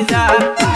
Lisa.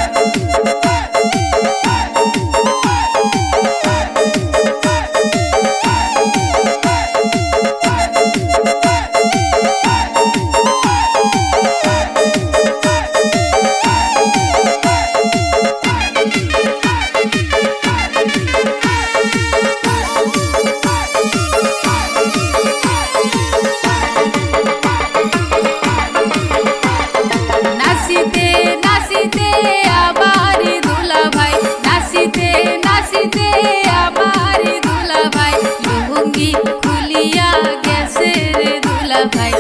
আছে রে দুলা ভাই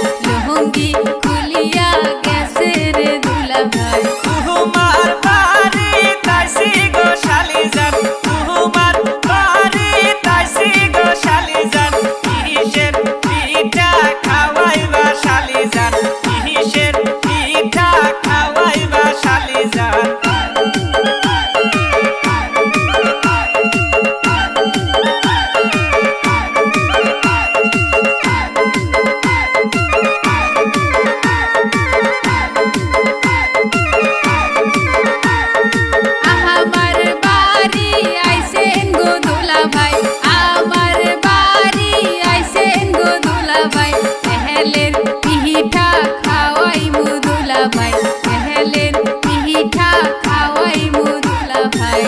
পিঠা খাওয়াই মুদুলা ভাই। পেহেলের পিঠা খাওয়াই মুদুলা ভাই।